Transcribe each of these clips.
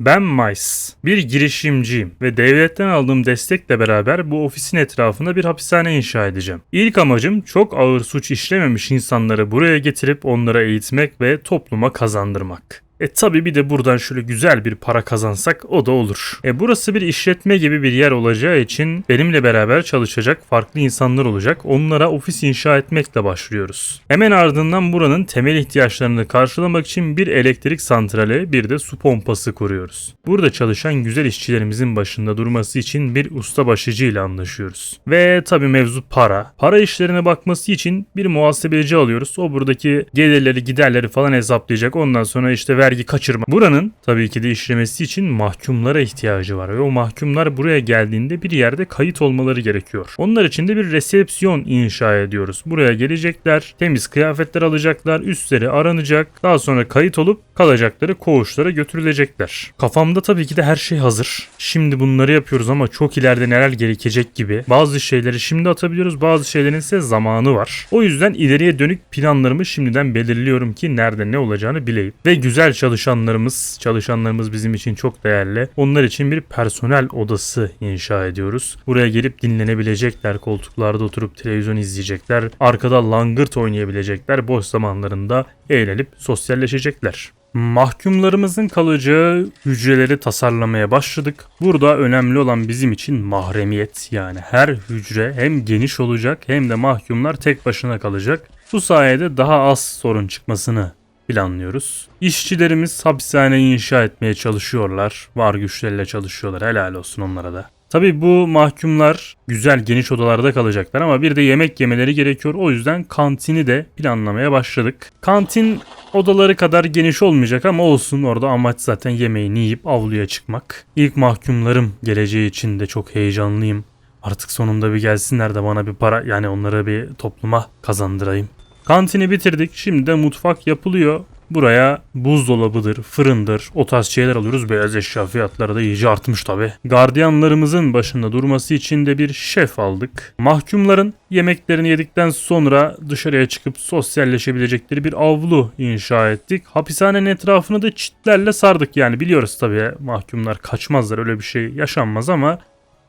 Ben Mice, bir girişimciyim ve devletten aldığım destekle beraber bu ofisin etrafında bir hapishane inşa edeceğim. İlk amacım çok ağır suç işlememiş insanları buraya getirip onlara eğitmek ve topluma kazandırmak. E tabi bir de buradan şöyle güzel bir para kazansak o da olur. E burası bir işletme gibi bir yer olacağı için benimle beraber çalışacak farklı insanlar olacak. Onlara ofis inşa etmekle başlıyoruz. Hemen ardından buranın temel ihtiyaçlarını karşılamak için bir elektrik santrali bir de su pompası kuruyoruz. Burada çalışan güzel işçilerimizin başında durması için bir usta başıcı ile anlaşıyoruz. Ve tabi mevzu para. Para işlerine bakması için bir muhasebeci alıyoruz. O buradaki gelirleri giderleri falan hesaplayacak. Ondan sonra işte vergi kaçırma. Buranın tabii ki de işlemesi için mahkumlara ihtiyacı var ve o mahkumlar buraya geldiğinde bir yerde kayıt olmaları gerekiyor. Onlar için de bir resepsiyon inşa ediyoruz. Buraya gelecekler, temiz kıyafetler alacaklar, üstleri aranacak, daha sonra kayıt olup kalacakları koğuşlara götürülecekler. Kafamda tabii ki de her şey hazır. Şimdi bunları yapıyoruz ama çok ileride neler gerekecek gibi. Bazı şeyleri şimdi atabiliyoruz, bazı şeylerin ise zamanı var. O yüzden ileriye dönük planlarımı şimdiden belirliyorum ki nerede ne olacağını bileyim. Ve güzel çalışanlarımız, çalışanlarımız bizim için çok değerli. Onlar için bir personel odası inşa ediyoruz. Buraya gelip dinlenebilecekler, koltuklarda oturup televizyon izleyecekler, arkada langırt oynayabilecekler, boş zamanlarında eğlenip sosyalleşecekler. Mahkumlarımızın kalacağı hücreleri tasarlamaya başladık. Burada önemli olan bizim için mahremiyet yani her hücre hem geniş olacak hem de mahkumlar tek başına kalacak. Bu sayede daha az sorun çıkmasını planlıyoruz. İşçilerimiz hapishaneyi inşa etmeye çalışıyorlar. Var güçleriyle çalışıyorlar. Helal olsun onlara da. Tabii bu mahkumlar güzel geniş odalarda kalacaklar ama bir de yemek yemeleri gerekiyor. O yüzden kantini de planlamaya başladık. Kantin odaları kadar geniş olmayacak ama olsun orada amaç zaten yemeğini yiyip avluya çıkmak. İlk mahkumlarım geleceği için de çok heyecanlıyım. Artık sonunda bir gelsinler de bana bir para yani onları bir topluma kazandırayım. Kantini bitirdik. Şimdi de mutfak yapılıyor. Buraya buzdolabıdır, fırındır, o tarz şeyler alıyoruz. Beyaz eşya fiyatları da iyice artmış tabi. Gardiyanlarımızın başında durması için de bir şef aldık. Mahkumların yemeklerini yedikten sonra dışarıya çıkıp sosyalleşebilecekleri bir avlu inşa ettik. Hapishanenin etrafını da çitlerle sardık yani biliyoruz tabi mahkumlar kaçmazlar öyle bir şey yaşanmaz ama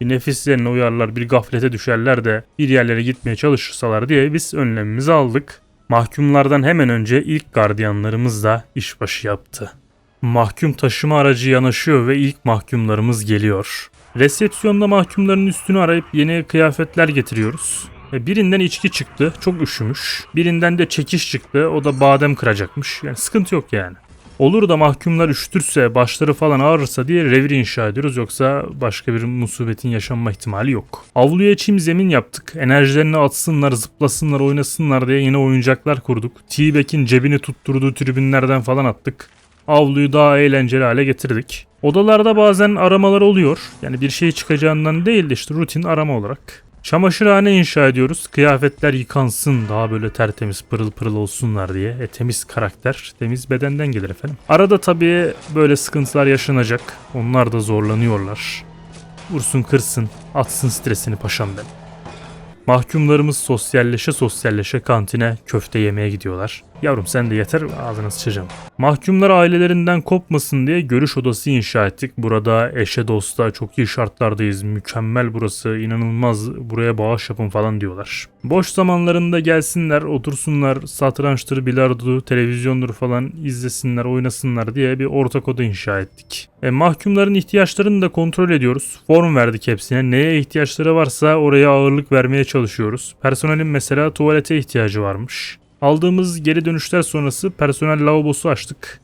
bir nefislerine uyarlar, bir gaflete düşerler de bir yerlere gitmeye çalışırsalar diye biz önlemimizi aldık. Mahkumlardan hemen önce ilk gardiyanlarımız da işbaşı yaptı. Mahkum taşıma aracı yanaşıyor ve ilk mahkumlarımız geliyor. Resepsiyonda mahkumların üstünü arayıp yeni kıyafetler getiriyoruz. E, Birinden içki çıktı, çok üşümüş. Birinden de çekiş çıktı, o da badem kıracakmış. Yani sıkıntı yok yani. Olur da mahkumlar üşütürse, başları falan ağrırsa diye revir inşa ediyoruz. Yoksa başka bir musibetin yaşanma ihtimali yok. Avluya çim zemin yaptık. Enerjilerini atsınlar, zıplasınlar, oynasınlar diye yeni oyuncaklar kurduk. T-Bag'in cebini tutturduğu tribünlerden falan attık. Avluyu daha eğlenceli hale getirdik. Odalarda bazen aramalar oluyor. Yani bir şey çıkacağından değil de işte rutin arama olarak. Çamaşırhane inşa ediyoruz. Kıyafetler yıkansın daha böyle tertemiz pırıl pırıl olsunlar diye. E, temiz karakter temiz bedenden gelir efendim. Arada tabii böyle sıkıntılar yaşanacak. Onlar da zorlanıyorlar. Vursun kırsın atsın stresini paşam ben. Mahkumlarımız sosyalleşe sosyalleşe kantine köfte yemeye gidiyorlar. Yavrum sen de yeter ağzına sıçacağım. Mahkumlar ailelerinden kopmasın diye görüş odası inşa ettik. Burada eşe dosta çok iyi şartlardayız. Mükemmel burası inanılmaz buraya bağış yapın falan diyorlar. Boş zamanlarında gelsinler otursunlar satrançtır bilardo televizyondur falan izlesinler oynasınlar diye bir ortak oda inşa ettik. E, mahkumların ihtiyaçlarını da kontrol ediyoruz. Form verdik hepsine. Neye ihtiyaçları varsa oraya ağırlık vermeye çalışıyoruz. Personelin mesela tuvalete ihtiyacı varmış. Aldığımız geri dönüşler sonrası personel lavabosu açtık.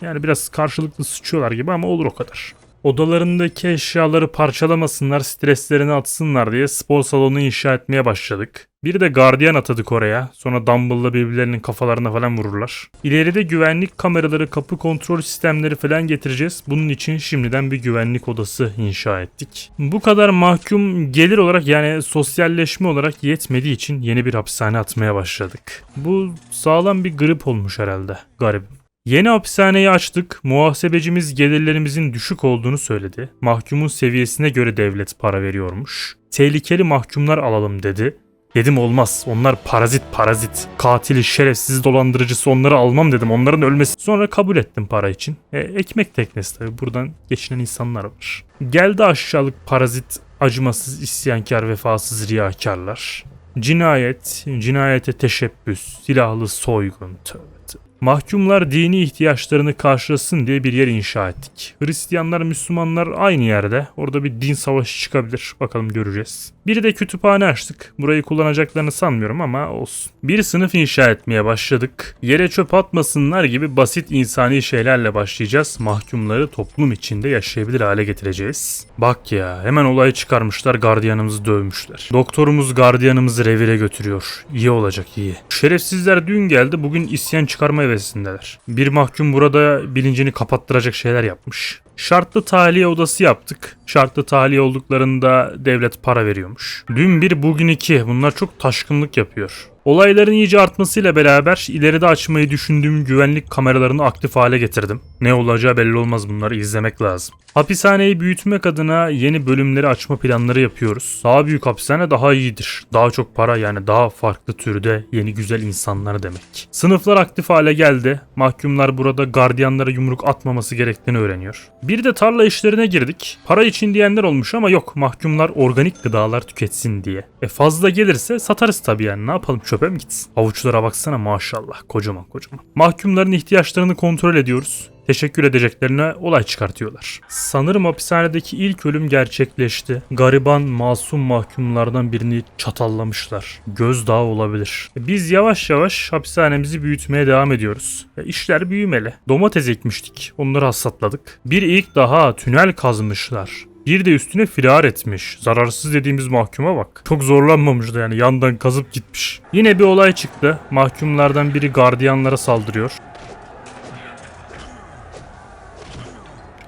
Yani biraz karşılıklı sıçıyorlar gibi ama olur o kadar. Odalarındaki eşyaları parçalamasınlar, streslerini atsınlar diye spor salonu inşa etmeye başladık. Bir de gardiyan atadık oraya. Sonra dumbbell'la birbirlerinin kafalarına falan vururlar. İleride güvenlik kameraları, kapı kontrol sistemleri falan getireceğiz. Bunun için şimdiden bir güvenlik odası inşa ettik. Bu kadar mahkum gelir olarak yani sosyalleşme olarak yetmediği için yeni bir hapishane atmaya başladık. Bu sağlam bir grip olmuş herhalde. Garibim. Yeni hapishaneyi açtık. Muhasebecimiz gelirlerimizin düşük olduğunu söyledi. Mahkumun seviyesine göre devlet para veriyormuş. Tehlikeli mahkumlar alalım dedi. Dedim olmaz. Onlar parazit parazit. Katili, şerefsiz dolandırıcısı onları almam dedim. Onların ölmesi. Sonra kabul ettim para için. E, ekmek teknesi tabii. Buradan geçinen insanlar var. Geldi aşağılık parazit, acımasız, isyankar, vefasız riyakarlar. Cinayet, cinayete teşebbüs, silahlı soygun. Tövbe. Mahkumlar dini ihtiyaçlarını karşılasın diye bir yer inşa ettik. Hristiyanlar, Müslümanlar aynı yerde. Orada bir din savaşı çıkabilir. Bakalım göreceğiz. Bir de kütüphane açtık. Burayı kullanacaklarını sanmıyorum ama olsun. Bir sınıf inşa etmeye başladık. Yere çöp atmasınlar gibi basit insani şeylerle başlayacağız. Mahkumları toplum içinde yaşayabilir hale getireceğiz. Bak ya hemen olay çıkarmışlar gardiyanımızı dövmüşler. Doktorumuz gardiyanımızı revire götürüyor. İyi olacak iyi. Şerefsizler dün geldi bugün isyan çıkarma hevesindeler. Bir mahkum burada bilincini kapattıracak şeyler yapmış. Şartlı tahliye odası yaptık. Şartlı tahliye olduklarında devlet para veriyormuş. Dün bir bugün iki. Bunlar çok taşkınlık yapıyor. Olayların iyice artmasıyla beraber ileride açmayı düşündüğüm güvenlik kameralarını aktif hale getirdim. Ne olacağı belli olmaz bunları izlemek lazım. Hapishaneyi büyütmek adına yeni bölümleri açma planları yapıyoruz. Daha büyük hapishane daha iyidir. Daha çok para yani daha farklı türde yeni güzel insanlar demek. Sınıflar aktif hale geldi. Mahkumlar burada gardiyanlara yumruk atmaması gerektiğini öğreniyor. Bir de tarla işlerine girdik. Para için diyenler olmuş ama yok mahkumlar organik gıdalar tüketsin diye. E fazla gelirse satarız tabii yani ne yapalım çöpe mi gitsin? Havuçlara baksana maşallah kocaman kocaman. Mahkumların ihtiyaçlarını kontrol ediyoruz teşekkür edeceklerine olay çıkartıyorlar. Sanırım hapishanedeki ilk ölüm gerçekleşti. Gariban masum mahkumlardan birini çatallamışlar. Gözdağı olabilir. Biz yavaş yavaş hapishanemizi büyütmeye devam ediyoruz. E, İşler büyümeli. Domates ekmiştik. Onları hasatladık. Bir ilk daha tünel kazmışlar. Bir de üstüne firar etmiş. Zararsız dediğimiz mahkuma bak. Çok zorlanmamıştı yani yandan kazıp gitmiş. Yine bir olay çıktı. Mahkumlardan biri gardiyanlara saldırıyor.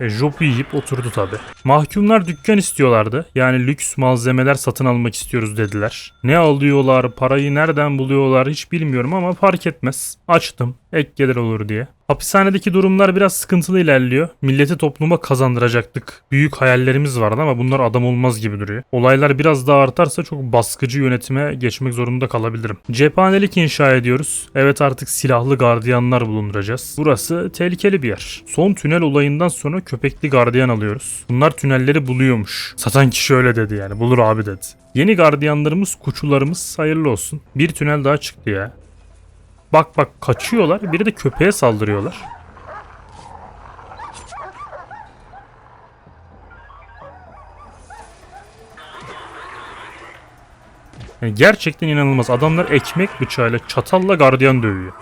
E, jopu yiyip oturdu tabi. Mahkumlar dükkan istiyorlardı. Yani lüks malzemeler satın almak istiyoruz dediler. Ne alıyorlar, parayı nereden buluyorlar hiç bilmiyorum ama fark etmez. Açtım, ek gelir olur diye. Hapishanedeki durumlar biraz sıkıntılı ilerliyor. Milleti topluma kazandıracaktık. Büyük hayallerimiz vardı ama bunlar adam olmaz gibi duruyor. Olaylar biraz daha artarsa çok baskıcı yönetime geçmek zorunda kalabilirim. Cephanelik inşa ediyoruz. Evet artık silahlı gardiyanlar bulunduracağız. Burası tehlikeli bir yer. Son tünel olayından sonra köpekli gardiyan alıyoruz. Bunlar tünelleri buluyormuş. Satan kişi öyle dedi yani. Bulur abi dedi. Yeni gardiyanlarımız, kuçularımız hayırlı olsun. Bir tünel daha çıktı ya. Bak bak kaçıyorlar. Biri de köpeğe saldırıyorlar. Yani gerçekten inanılmaz. Adamlar ekmek bıçağıyla çatalla gardiyan dövüyor.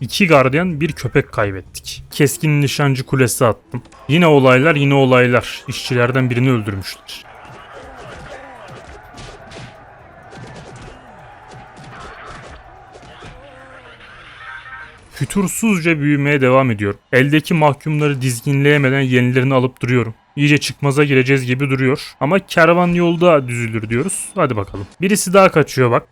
İki gardiyan bir köpek kaybettik. Keskin nişancı kulesi attım. Yine olaylar yine olaylar. İşçilerden birini öldürmüşler. Fütursuzca büyümeye devam ediyorum. Eldeki mahkumları dizginleyemeden yenilerini alıp duruyorum. İyice çıkmaza gireceğiz gibi duruyor. Ama kervan yolda düzülür diyoruz. Hadi bakalım. Birisi daha kaçıyor bak.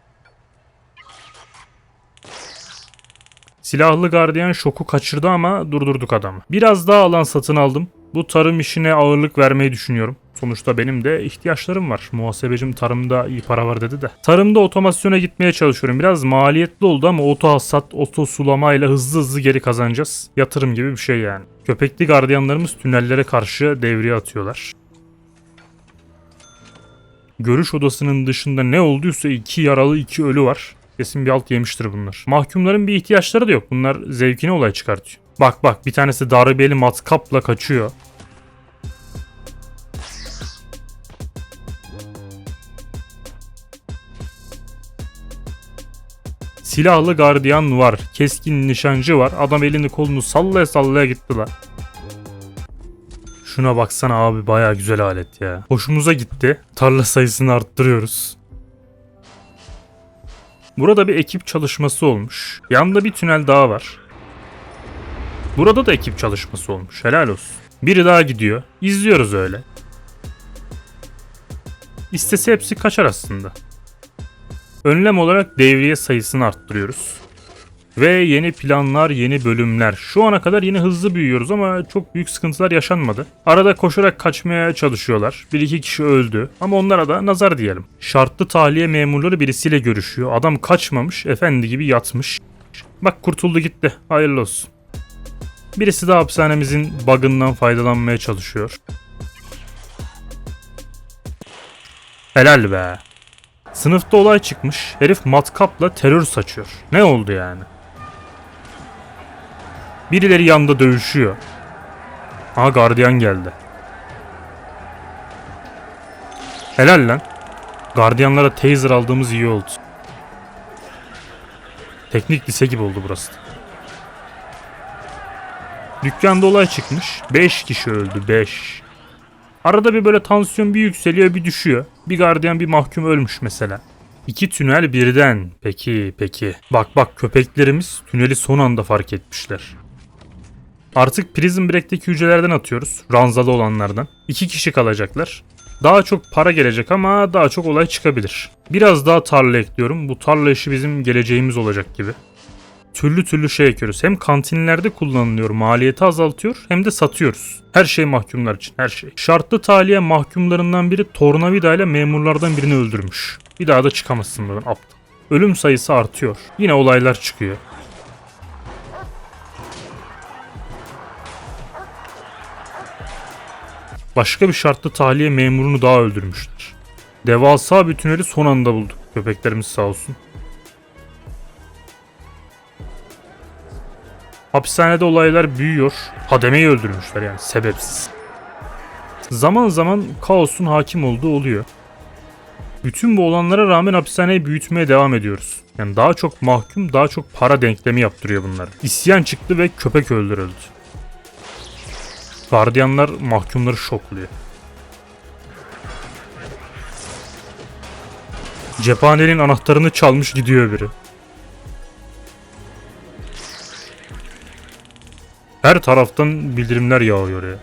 Silahlı gardiyan şoku kaçırdı ama durdurduk adamı. Biraz daha alan satın aldım. Bu tarım işine ağırlık vermeyi düşünüyorum. Sonuçta benim de ihtiyaçlarım var. Muhasebecim tarımda iyi para var dedi de. Tarımda otomasyona gitmeye çalışıyorum. Biraz maliyetli oldu ama oto hasat, oto sulamayla hızlı hızlı geri kazanacağız. Yatırım gibi bir şey yani. Köpekli gardiyanlarımız tünellere karşı devriye atıyorlar. Görüş odasının dışında ne olduysa iki yaralı iki ölü var. Kesin bir alt yemiştir bunlar. Mahkumların bir ihtiyaçları da yok. Bunlar zevkine olay çıkartıyor. Bak bak bir tanesi darbeli matkapla kaçıyor. Silahlı gardiyan var. Keskin nişancı var. Adam elini kolunu sallaya sallaya gitti lan. Şuna baksana abi baya güzel alet ya. Hoşumuza gitti. Tarla sayısını arttırıyoruz. Burada bir ekip çalışması olmuş. Yanında bir tünel daha var. Burada da ekip çalışması olmuş. Helal olsun. Biri daha gidiyor. İzliyoruz öyle. İstese hepsi kaçar aslında. Önlem olarak devriye sayısını arttırıyoruz. Ve yeni planlar, yeni bölümler. Şu ana kadar yine hızlı büyüyoruz ama çok büyük sıkıntılar yaşanmadı. Arada koşarak kaçmaya çalışıyorlar. Bir iki kişi öldü ama onlara da nazar diyelim. Şartlı tahliye memurları birisiyle görüşüyor. Adam kaçmamış, efendi gibi yatmış. Bak kurtuldu gitti. Hayırlı olsun. Birisi de hapishanemizin bug'ından faydalanmaya çalışıyor. Helal be. Sınıfta olay çıkmış. Herif matkapla terör saçıyor. Ne oldu yani? Birileri yanında dövüşüyor. Aha gardiyan geldi. Helal lan. Gardiyanlara taser aldığımız iyi oldu. Teknik lise gibi oldu burası. Dükkanda olay çıkmış. 5 kişi öldü 5. Arada bir böyle tansiyon bir yükseliyor bir düşüyor. Bir gardiyan bir mahkum ölmüş mesela. İki tünel birden. Peki peki. Bak bak köpeklerimiz tüneli son anda fark etmişler. Artık Prison Break'teki hücrelerden atıyoruz. Ranzalı olanlardan. İki kişi kalacaklar. Daha çok para gelecek ama daha çok olay çıkabilir. Biraz daha tarla ekliyorum. Bu tarla işi bizim geleceğimiz olacak gibi. Türlü türlü şey ekiyoruz. Hem kantinlerde kullanılıyor, maliyeti azaltıyor hem de satıyoruz. Her şey mahkumlar için, her şey. Şartlı tahliye mahkumlarından biri tornavida ile memurlardan birini öldürmüş. Bir daha da çıkamazsın buradan aptal. Ölüm sayısı artıyor. Yine olaylar çıkıyor. Başka bir şartlı tahliye memurunu daha öldürmüşler. Devasa bir tüneli son anda bulduk. Köpeklerimiz sağ olsun. Hapishanede olaylar büyüyor. Hademeyi öldürmüşler yani sebepsiz. Zaman zaman kaosun hakim olduğu oluyor. Bütün bu olanlara rağmen hapishaneyi büyütmeye devam ediyoruz. Yani daha çok mahkum, daha çok para denklemi yaptırıyor bunlar. İsyan çıktı ve köpek öldürüldü. Gardiyanlar mahkumları şokluyor. Cephanenin anahtarını çalmış gidiyor biri. Her taraftan bildirimler yağıyor ya.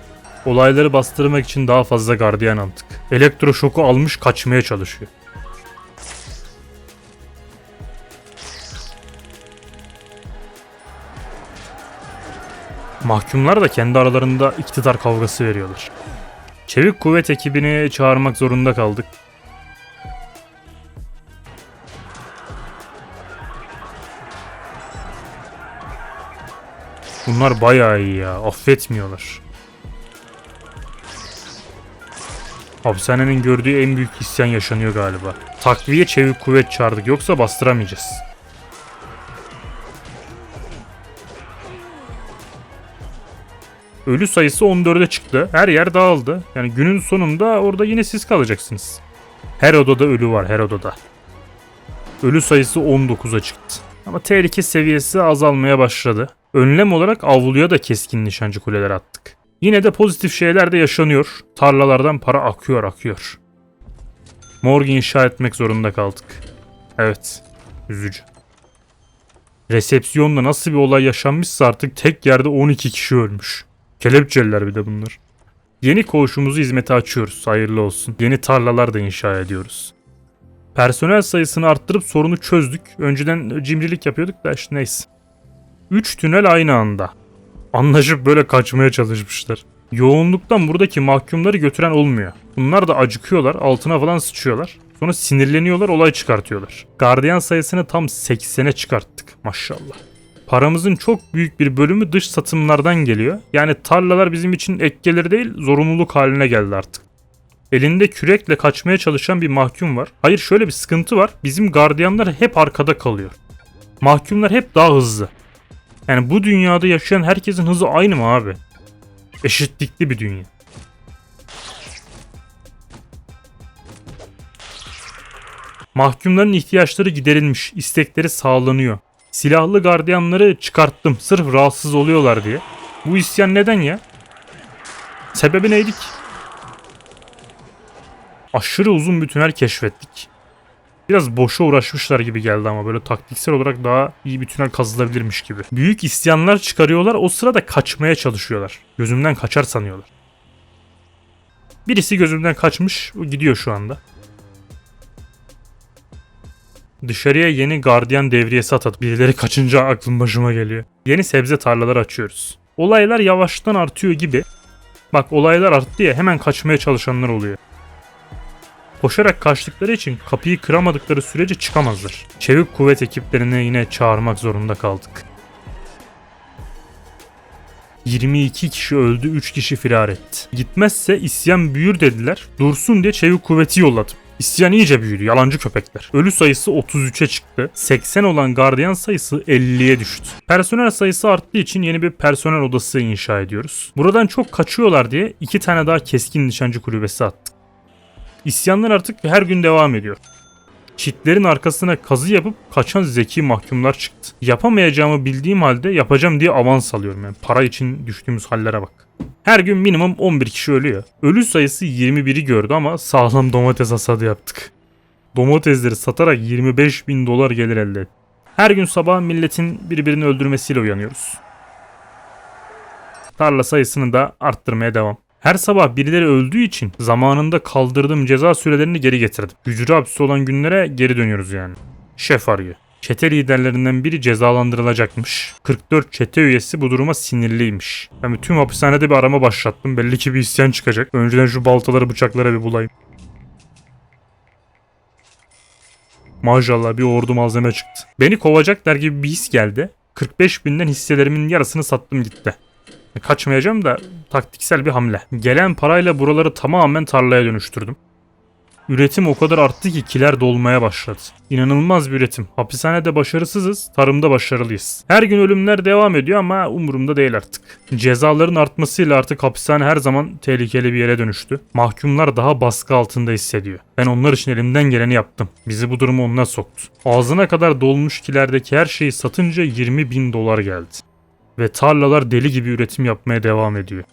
Olayları bastırmak için daha fazla gardiyan aldık. Elektroşoku almış kaçmaya çalışıyor. Mahkumlar da kendi aralarında iktidar kavgası veriyorlar. Çevik kuvvet ekibini çağırmak zorunda kaldık. Bunlar bayağı iyi ya. Affetmiyorlar. Hapishanenin gördüğü en büyük isyan yaşanıyor galiba. Takviye çevik kuvvet çağırdık yoksa bastıramayacağız. Ölü sayısı 14'e çıktı. Her yer dağıldı. Yani günün sonunda orada yine siz kalacaksınız. Her odada ölü var her odada. Ölü sayısı 19'a çıktı. Ama tehlike seviyesi azalmaya başladı. Önlem olarak avluya da keskin nişancı kuleler attık. Yine de pozitif şeyler de yaşanıyor. Tarlalardan para akıyor akıyor. Morgue inşa etmek zorunda kaldık. Evet. Üzücü. Resepsiyonda nasıl bir olay yaşanmışsa artık tek yerde 12 kişi ölmüş. Kelepçeliler bir de bunlar. Yeni koğuşumuzu hizmete açıyoruz. Hayırlı olsun. Yeni tarlalar da inşa ediyoruz. Personel sayısını arttırıp sorunu çözdük. Önceden cimrilik yapıyorduk da işte neyse. 3 tünel aynı anda. Anlaşıp böyle kaçmaya çalışmışlar. Yoğunluktan buradaki mahkumları götüren olmuyor. Bunlar da acıkıyorlar, altına falan sıçıyorlar. Sonra sinirleniyorlar, olay çıkartıyorlar. Gardiyan sayısını tam 80'e çıkarttık maşallah. Paramızın çok büyük bir bölümü dış satımlardan geliyor. Yani tarlalar bizim için ek gelir değil, zorunluluk haline geldi artık. Elinde kürekle kaçmaya çalışan bir mahkum var. Hayır şöyle bir sıkıntı var. Bizim gardiyanlar hep arkada kalıyor. Mahkumlar hep daha hızlı. Yani bu dünyada yaşayan herkesin hızı aynı mı abi? Eşitlikli bir dünya. Mahkumların ihtiyaçları giderilmiş, istekleri sağlanıyor. Silahlı gardiyanları çıkarttım sırf rahatsız oluyorlar diye. Bu isyan neden ya? Sebebi neydi ki? Aşırı uzun bir tünel keşfettik. Biraz boşa uğraşmışlar gibi geldi ama böyle taktiksel olarak daha iyi bir tünel kazılabilirmiş gibi. Büyük isyanlar çıkarıyorlar o sırada kaçmaya çalışıyorlar. Gözümden kaçar sanıyorlar. Birisi gözümden kaçmış gidiyor şu anda. Dışarıya yeni gardiyan devriyesi atat. Birileri kaçınca aklım başıma geliyor. Yeni sebze tarlaları açıyoruz. Olaylar yavaştan artıyor gibi. Bak olaylar arttı ya hemen kaçmaya çalışanlar oluyor. Koşarak kaçtıkları için kapıyı kıramadıkları sürece çıkamazlar. Çevik kuvvet ekiplerini yine çağırmak zorunda kaldık. 22 kişi öldü, 3 kişi firar etti. Gitmezse isyan büyür dediler. Dursun diye çevik kuvveti yolladım. İsyan iyice büyüdü, yalancı köpekler. Ölü sayısı 33'e çıktı. 80 olan gardiyan sayısı 50'ye düştü. Personel sayısı arttığı için yeni bir personel odası inşa ediyoruz. Buradan çok kaçıyorlar diye iki tane daha keskin nişancı kulübesi attık. İsyanlar artık her gün devam ediyor. Çitlerin arkasına kazı yapıp kaçan zeki mahkumlar çıktı. Yapamayacağımı bildiğim halde yapacağım diye avans alıyorum yani. Para için düştüğümüz hallere bak. Her gün minimum 11 kişi ölüyor. Ölü sayısı 21'i gördü ama sağlam domates hasadı yaptık. Domatesleri satarak 25 bin dolar gelir elde ettik. Her gün sabah milletin birbirini öldürmesiyle uyanıyoruz. Tarla sayısını da arttırmaya devam. Her sabah birileri öldüğü için zamanında kaldırdığım ceza sürelerini geri getirdim. Hücre hapsi olan günlere geri dönüyoruz yani. Şef arıyor. Çete liderlerinden biri cezalandırılacakmış. 44 çete üyesi bu duruma sinirliymiş. Ben bütün hapishanede bir arama başlattım. Belli ki bir isyan çıkacak. Önceden şu baltaları bıçaklara bir bulayım. Maşallah bir ordu malzeme çıktı. Beni kovacaklar gibi bir his geldi. 45 binden hisselerimin yarısını sattım gitti. Kaçmayacağım da taktiksel bir hamle. Gelen parayla buraları tamamen tarlaya dönüştürdüm. Üretim o kadar arttı ki kiler dolmaya başladı. İnanılmaz bir üretim. Hapishanede başarısızız, tarımda başarılıyız. Her gün ölümler devam ediyor ama umurumda değil artık. Cezaların artmasıyla artık hapishane her zaman tehlikeli bir yere dönüştü. Mahkumlar daha baskı altında hissediyor. Ben onlar için elimden geleni yaptım. Bizi bu duruma onunla soktu. Ağzına kadar dolmuş kilerdeki her şeyi satınca 20 bin dolar geldi. Ve tarlalar deli gibi üretim yapmaya devam ediyor.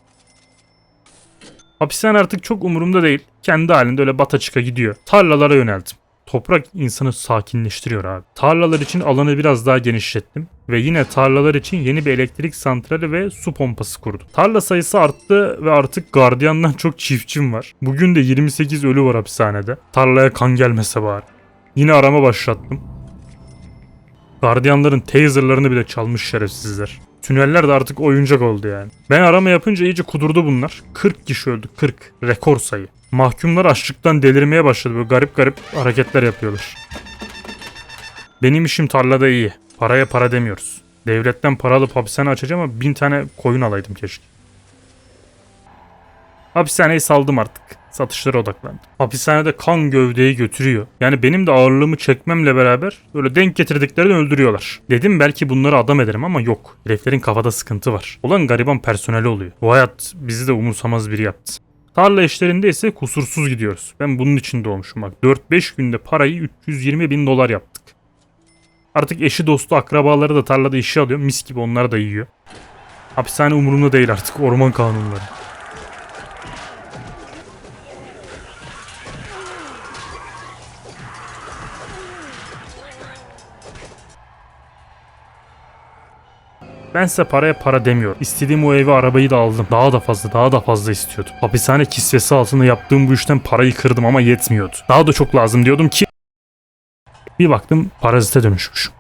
Hapishane artık çok umurumda değil. Kendi halinde öyle bata çıka gidiyor. Tarlalara yöneldim. Toprak insanı sakinleştiriyor abi. Tarlalar için alanı biraz daha genişlettim. Ve yine tarlalar için yeni bir elektrik santrali ve su pompası kurdum. Tarla sayısı arttı ve artık gardiyandan çok çiftçim var. Bugün de 28 ölü var hapishanede. Tarlaya kan gelmese bari. Yine arama başlattım. Gardiyanların taserlarını bile çalmış şerefsizler. Tüneller de artık oyuncak oldu yani. Ben arama yapınca iyice kudurdu bunlar. 40 kişi öldü 40. Rekor sayı. Mahkumlar açlıktan delirmeye başladı. Böyle garip garip hareketler yapıyorlar. Benim işim tarlada iyi. Paraya para demiyoruz. Devletten para alıp hapishane açacağım ama bin tane koyun alaydım keşke. Hapishaneyi saldım artık. Satışlara odaklandım. Hapishanede kan gövdeyi götürüyor. Yani benim de ağırlığımı çekmemle beraber böyle denk getirdiklerini öldürüyorlar. Dedim belki bunları adam ederim ama yok. Heriflerin kafada sıkıntı var. Olan gariban personeli oluyor. Bu hayat bizi de umursamaz biri yaptı. Tarla işlerinde ise kusursuz gidiyoruz. Ben bunun için doğmuşum bak. 4-5 günde parayı 320 bin dolar yaptık. Artık eşi dostu akrabaları da tarlada işe alıyor. Mis gibi onlar da yiyor. Hapishane umurumda değil artık orman kanunları. Ben size paraya para demiyorum. İstediğim o evi arabayı da aldım. Daha da fazla daha da fazla istiyordum. Hapishane kisvesi altında yaptığım bu işten parayı kırdım ama yetmiyordu. Daha da çok lazım diyordum ki bir baktım parazite dönüşmüşüm.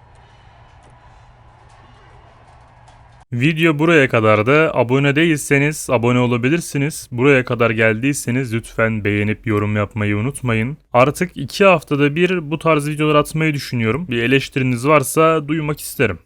Video buraya kadar da abone değilseniz abone olabilirsiniz. Buraya kadar geldiyseniz lütfen beğenip yorum yapmayı unutmayın. Artık iki haftada bir bu tarz videolar atmayı düşünüyorum. Bir eleştiriniz varsa duymak isterim.